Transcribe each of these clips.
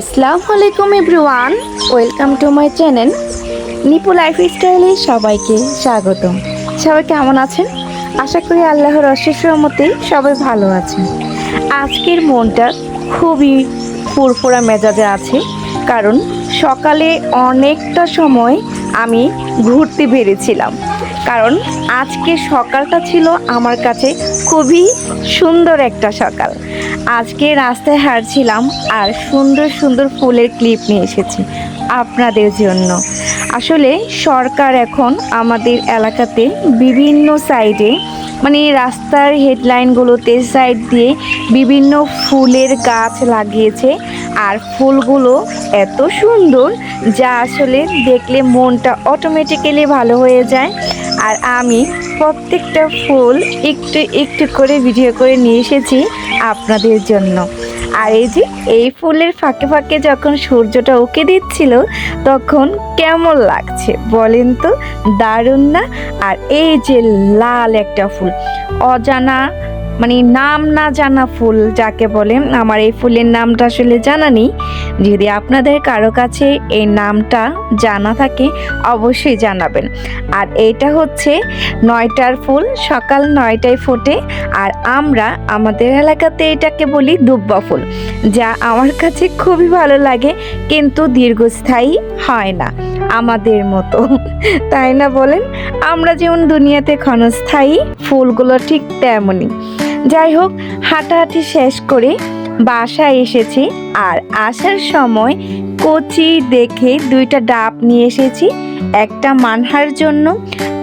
আসসালামু আলাইকুম everyone, welcome to my channel Nipu life স্টাইলে সবাইকে স্বাগতম। সবাই কেমন আছেন? আশা করি আল্লাহর অশেষ রহমতে সবাই ভালো আছেন। আজকের মনটা খুবই ফুরফুরা মেজাজে আছে, কারণ সকালে অনেকটা সময় আমি ঘুরতে বেরিয়েছিলাম কারণ আজকে সকালটা ছিল আমার কাছে খুবই সুন্দর একটা সকাল। আজকে রাস্তায় হারছিলাম আর সুন্দর সুন্দর ফুলের ক্লিপ নিয়ে এসেছি আপনাদের জন্য। আসলে সরকার এখন আমাদের এলাকাতে বিভিন্ন সাইডে মানে রাস্তার হেডলাইনগুলোতে সাইড দিয়ে বিভিন্ন ফুলের গাছ লাগিয়েছে। আর ফুলগুলো এত সুন্দর যা আসলে দেখলে মনটা অটোমেটিক্যালি ভালো হয়ে যায়। আর আমি প্রত্যেকটা ফুল একটু একটু করে ভিডিও করে নিয়ে এসেছি আপনাদের জন্য। আর এই যে এই ফুলের ফাঁকে ফাঁকে যখন সূর্যটা ওকে দিচ্ছিল, তখন কেমন লাগছে বলেন তো? দারুণ না? আর এই যে লাল একটা ফুল, অজানা মানে নাম না জানা ফুল যাকে বলে, আমার এই ফুলের নামটা আসলে জানা নেই। যদি আপনাদের কারও কাছে এই নামটা জানা থাকে, অবশ্যই জানাবেন। আর এটা হচ্ছে নয়টার ফুল, সকাল নয়টায় ফোটে। আর আমরা আমাদের এলাকাতে এটাকে বলি দুব্বা ফুল, যা আমার কাছে খুবই ভালো লাগে, কিন্তু দীর্ঘস্থায়ী হয় না, আমাদের মতো। তাই না বলেন? আমরা যেমন দুনিয়াতে ক্ষণস্থায়ী ফুলগুলো ঠিক তেমনই। যাই হোক, হাঁটাহাঁটি শেষ করে বাসায় এসেছি। আর আসার সময় কচি দেখে দুইটা ডাব নিয়ে এসেছি, একটা মানহার জন্য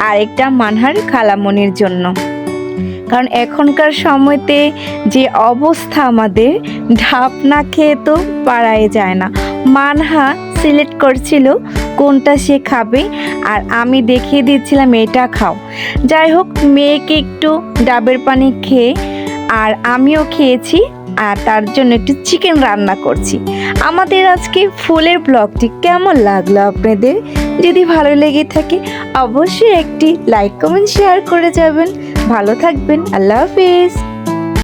আর একটা মানহার খালামনির জন্য। কারণ এখনকার সময়তে যে অবস্থা আমাদের ঢাপ না খেয়ে তো পারাই যায় না। মানহা সিলেক্ট করছিল কোনটা সে খাবে, আর আমি দেখিয়ে দিচ্ছিলাম এটা খাও। যাই হোক, মেয়েকে একটু ডাবের পানি খেয়ে আর আমিও খেয়েছি আর তার জন্য একটু চিকেন রান্না করছি। আমাদের আজকে ফুলের ব্লগটি কেমন লাগল আপনাদের? যদি ভালো লেগে থাকে, অবশ্যই একটি লাইক কমেন্ট শেয়ার করে যাবেন। ভালো থাকবেন, আল্লাহ হাফিজ।